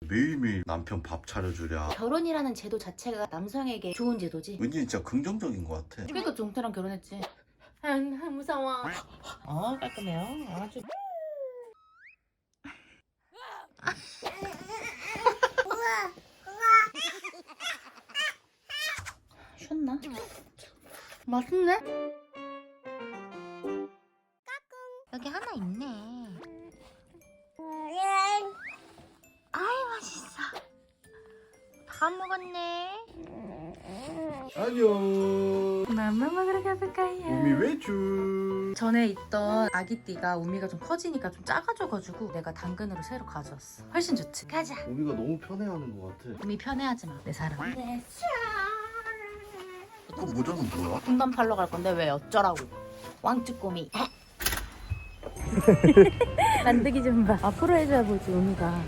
매일매일 남편 밥 차려주랴 결혼이라는 제도 자체가 남성에게 좋은 제도지. 은진이 진짜 긍정적인 것 같아 그러니까 종태랑 결혼했지. 아, 무서워. 아 깔끔해요. 아주. 쉬었나? 맛있네. 다 먹었네. 안녕 맘마 먹으러 가볼까요? 우미 외출 전에 있던 아기띠가 우미가 좀 커지니까 좀 작아져가지고 내가 당근으로 새로 가져왔어. 훨씬 좋지. 가자. 우미가 너무 편해하는 것 같아 우미 편해하지 마. 내 사랑. 그 모자는 뭐야? 군밤 팔러 갈 건데 왜 어쩌라고? 왕쭈꼬미. 만들기 좀 봐. 앞으로 해줘야 보지 우미가.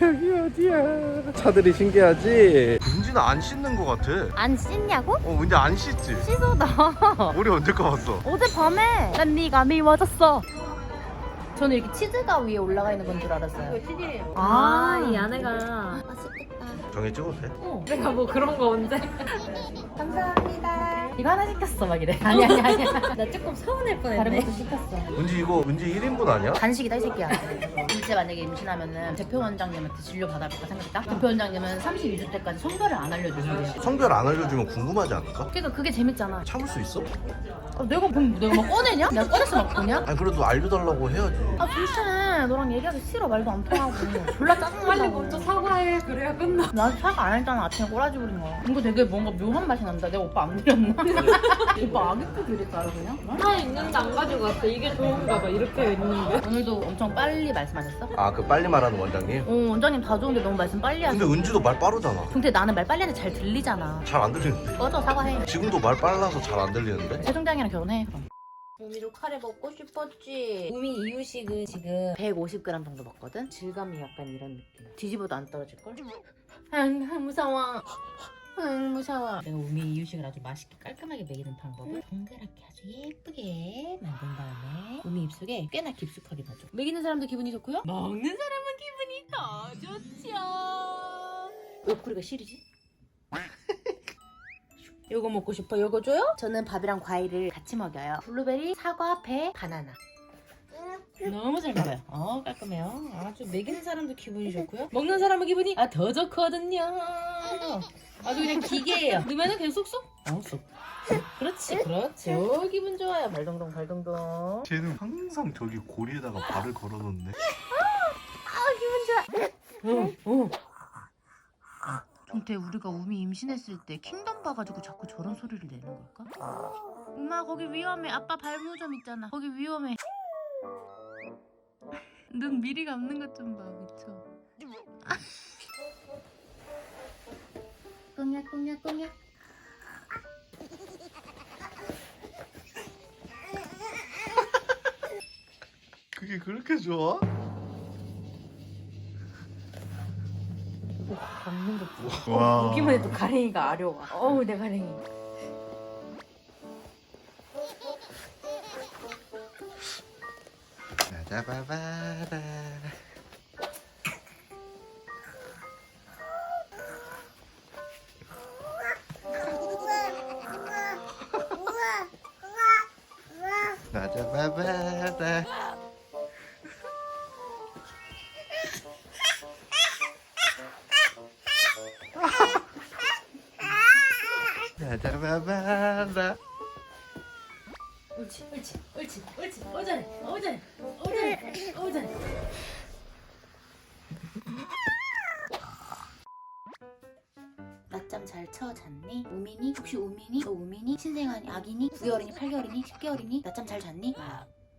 여기 어디야 차들이 신기하지? 은진아 안 씻는 것 같아 안 씻냐고? 어 은진 안 씻지? 씻어 나. 머리 언제 감았어? 어젯밤에 난 네가 미워졌어. 저는 이렇게 치즈가 위에 올라가 있는 건 줄 알았어요. 치즈예요. 아, 이 안에가. 정해 찍어도 돼? 내가 뭐 그런 거 언제? 감사합니다. 이거 하나 시켰어 막 이래. 아니 아니 아니야. 나 조금 서운할 다른 뻔했네. 것도 시켰어. 은지 이거 은지 1인분 아니야? 간식이다 이 새끼야. 진짜 만약에 임신하면은 대표 원장님한테 진료 받아볼까 생각했다. 대표 원장님은 32주 때까지 성별을 안 알려주신대. 성별 안 알려주면 궁금하지 않을까? 그러니까 그게 재밌잖아. 참을 수 있어? 아, 내가 뭐 내가 막 꺼내냐? 내가 꺼내서 막 보냐? 아니 그래도 알려달라고 해야지 아 불쌍해. 너랑 얘기하기 싫어. 말도 안 통하고. 졸라 짜증나. 빨리 먼저 사과해. 그래야 끝나. 나 사과 안 했잖아. 아침에 꼬라지 부린 거. 이거 되게 뭔가 묘한 맛이 난다. 내가 오빠 안 드렸나? 오빠 아기도 드릴까요 그냥? 하나 있는데 안 가지고 왔어. 이게 좋은가 봐. 이렇게 있는데. 오늘도 엄청 빨리 말씀하셨어? 아 그 빨리 말하는 원장님? 어 원장님 다 좋은데 너무 말씀 빨리 하셔. 근데 은지도 말 빠르잖아 근데 나는 말 빨리 하는데 잘 들리잖아. 잘 안 들리는데 꺼져 사과해. 지금도 말 빨라서 잘 안 들리는데? 세종장이랑 결혼해 그럼. 우미도 카레 먹고 싶었지. 우미 이유식은 지금 150g 정도 먹거든. 질감이 약간 이런 느낌. 뒤집어도 안 떨어질 걸. 응 무서워. 응 무서워. 내가 우미 이유식을 아주 맛있게 깔끔하게 먹이는 방법을 동그랗게 아주 예쁘게 만든 다음에 우미 입속에 꽤나 깊숙하게 넣어줘. 먹이는 사람도 기분이 좋고요. 먹는 사람은 기분이 더 좋죠. 옆구리가 시리지? 요거 먹고 싶어. 요거 줘요? 저는 밥이랑 과일을 같이 먹여요. 블루베리, 사과, 배, 바나나. 너무 잘 먹어요. 어 깔끔해요. 아주 먹이는 사람도 기분이 좋고요. 먹는 사람은 기분이 아 더 좋거든요. 아주 그냥 기계예요. 넣으면은 그냥 쏙쏙. 어 쏙. 그렇지 그렇지. 오 기분 좋아요. 발동동 발동동. 쟤는 항상 저기 고리에다가 발을 걸어놓네 어 어. 근데 우리가 우미 임신했을 때 킹덤 봐가지고 자꾸 저런 소리를 내는 걸까? 엄마 거기 위험해. 아빠 발모점 있잖아. 거기 위험해. 눈 미리 감는 것 좀 봐. 미쳐. 꽁약 꽁약 꽁약. 그게 그렇게 좋아? 감는 것 봐. 와 보기만 해도 가랭이가 아려와. 어우 내 가랭이. 짜바바라 나자바바라 나자바바라 옳지 옳지 옳지 옳지 오전에 오전에 오전에 오전에. 낮잠 잘 쳐 잤니? 우민이? 혹시 우민이? 너 우민이? 신생아니? 아기니? 9개월이니? 8개월이니? 10개월이니? 낮잠 잘 잤니?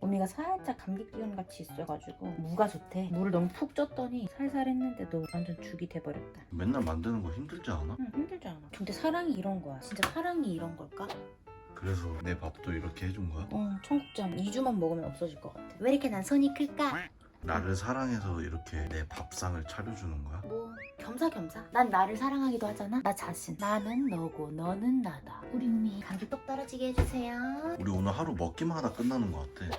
우미가 살짝 감기 기운 같이 있어가지고 무가 좋대 물을 너무 푹 쪘더니 살살 했는데도 완전 죽이 돼버렸다 맨날 만드는 거 힘들지 않아? 응 힘들지 않아 근데 사랑이 이런 거야 진짜 사랑이 이런 걸까? 그래서 내 밥도 이렇게 해준 거야? 어 청국장 2주만 먹으면 없어질 것 같아. 왜 이렇게 난 손이 클까? 나를 사랑해서 이렇게 내 밥상을 차려주는 거야? 뭐 겸사겸사. 난 나를 사랑하기도 하잖아. 나 자신. 나는 너고 너는 나다. 우리 우미 감기 똑 떨어지게 해주세요. 우리 오늘 하루 먹기만 하다 끝나는 거 같아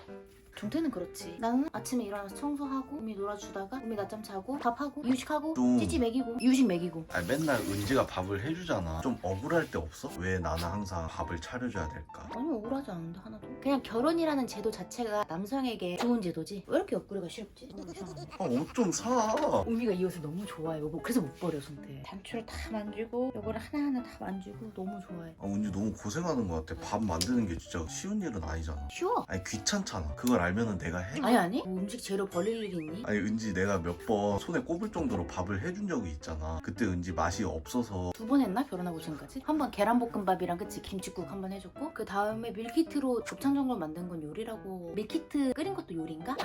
종태는 그렇지. 나는 아침에 일어나서 청소하고 우미 놀아주다가 우미 낮잠 자고 밥하고 이유식하고 좀- 찌찌 먹이고 이유식 먹이고 아니 맨날 은지가 밥을 해주잖아 좀 억울할 때 없어? 왜 나는 항상 밥을 차려줘야 될까? 아니 억울하지 않은데 하나도 그냥 결혼이라는 제도 자체가 남성에게 좋은 제도지 왜 이렇게 옆구리가 시렵지? 너무 이상하네. 아옷좀 사. 우미가 이 옷을 너무 좋아해 요거 그래서 못 버려 손태 단추를 다 만지고 요거를 하나하나 다 만지고 너무 좋아해 아, 은지 너무 고생하는 것 같아. 밥 만드는 게 진짜 쉬운 일은 아니잖아. 쉬워 아니 귀찮잖아. 그걸 알면은 내가 해. 아니 아니 뭐 음식 재료 버릴 일이 있니? 아니 은지 내가 몇 번 손에 꼽을 정도로 밥을 해준 적이 있잖아. 그때 은지 맛이 없어서 두 번 했나 결혼하고 지금까지? 한 번 계란볶음밥이랑 그치 김치국 한 번 해줬고 그 다음에 밀키트로 곱창전골 만든 건 요리라고 밀키트 끓인 것도 요리인가?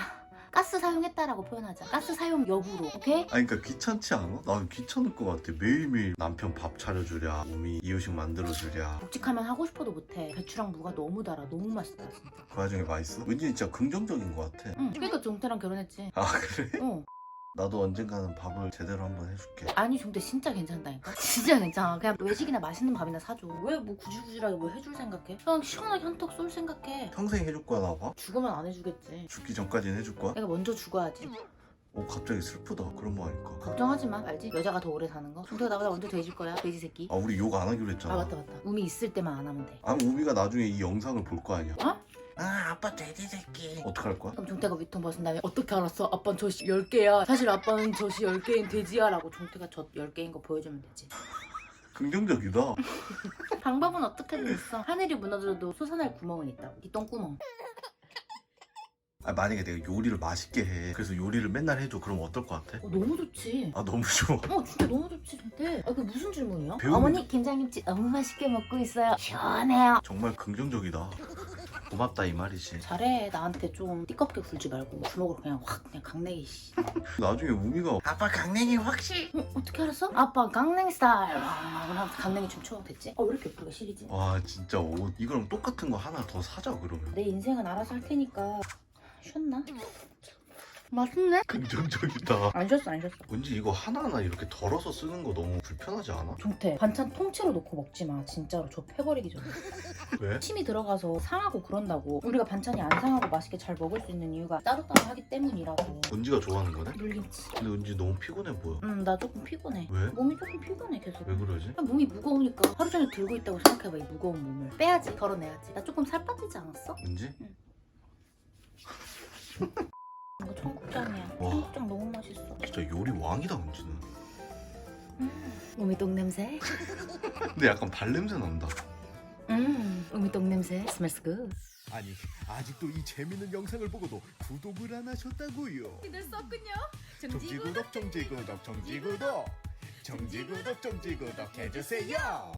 아, 가스 사용했다라고 표현하자 가스 사용 여부로 오케이? 아니 그러니까 귀찮지 않아? 나는 귀찮을 것 같아. 매일매일 남편 밥 차려주랴, 우미 이유식 만들어주랴. 묵직하면 하고 싶어도 못해 배추랑 무가 너무 달아 너무 맛있다 그 와중에 맛있어? 은지 진짜 긍정적인 것 같아. 응 그러니까 종태랑 결혼했지 아 그래? 어 나도 언젠가는 밥을 제대로 한번 해줄게. 아니 종태 진짜 괜찮다니까 진짜 괜찮아 그냥 외식이나 맛있는 밥이나 사줘 왜뭐 구질구질하게 뭐 해줄 생각해? 그냥 시원하게 한턱 쏠 생각해 평생 해줄 거야 나 밥? 죽으면 안 해주겠지 죽기 전까지는 해줄 거야? 내가 먼저 죽어야지 어 갑자기 슬프다 그런 거 하니까. 걱정하지 마 알지? 여자가 더 오래 사는 거 종태가 나보다 먼저 돼질 거야 돼지 새끼 아 우리 욕 안 하기로 했잖아. 아 맞다 맞다 우미 있을 때만 안 하면 돼아 우미가 나중에 이 영상을 볼 거 아니야. 어? 아 아빠 돼지 새끼. 어떡할 거야? 그럼 종태가 위통 벗은 다음에 어떻게 알았어? 아빠는 젖이 10개야 사실 아빠는 젖이 10개인 돼지야 라고 종태가 젖 10개인 거 보여주면 되지 긍정적이다. 방법은 어떻게든 있어 하늘이 무너져도 솟아날 구멍은 있다고 이 똥구멍 아 만약에 내가 요리를 맛있게 해. 그래서 요리를 맨날 해줘. 그럼 어떨 것 같아? 어, 너무 좋지 아 너무 좋아. 어 진짜 너무 좋지 종태 아, 그 무슨 질문이야? 배우는 어머니 김장김치 너무 맛있게 먹고 있어요 시원해요 정말 긍정적이다. 고맙다 이 말이지. 잘해 나한테 좀 띠껍게 굴지 말고 주먹으로 그냥 확 그냥 강냉이 씨 나중에 우미가 아빠 강냉이 확실. 어, 어떻게 알았어? 아빠 강냉이 스타일 와, 그럼 강냉이 춤춰 됐지? 어왜 이렇게 예쁘게 시리지? 와 진짜 옷 이거랑 똑같은 거 하나 더 사자 그러면. 내 인생은 알아서 할 테니까 쉬었나? 맛있네? 긍정적이다. 안 쉬었어 안 쉬었어 왠지 이거 하나하나 이렇게 덜어서 쓰는 거 너무 불편하지 않아? 종태 반찬 통째로 놓고 먹지 마 진짜로 저 패버리기 전에 왜? 침이 들어가서 상하고 그런다고 우리가 반찬이 안 상하고 맛있게 잘 먹을 수 있는 이유가 따로따로 하기 때문이라고 은지가 좋아하는 거네? 물김치 근데 은지 너무 피곤해 보여. 음 나 조금 피곤해 왜? 몸이 조금 피곤해 계속 왜 그러지? 그냥 몸이 무거우니까 하루 종일 들고 있다고 생각해봐 이 무거운 몸을 빼야지 덜어내야지 나 조금 살 빠지지 않았어? 은지? 이거 청국장이야. 와. 청국장 너무 맛있어. 진짜 요리 왕이다 은지는. 우미 똥 냄새? 근데 약간 발냄새 난다. 음 우미 똥 냄새? Smells good. 아니 아직도 이 재밌는 영상을 보고도 구독을 안 하셨다고요? 늦었군요? 정지구독 정지구독 정지구독. 정지구독 정지구독 해주세요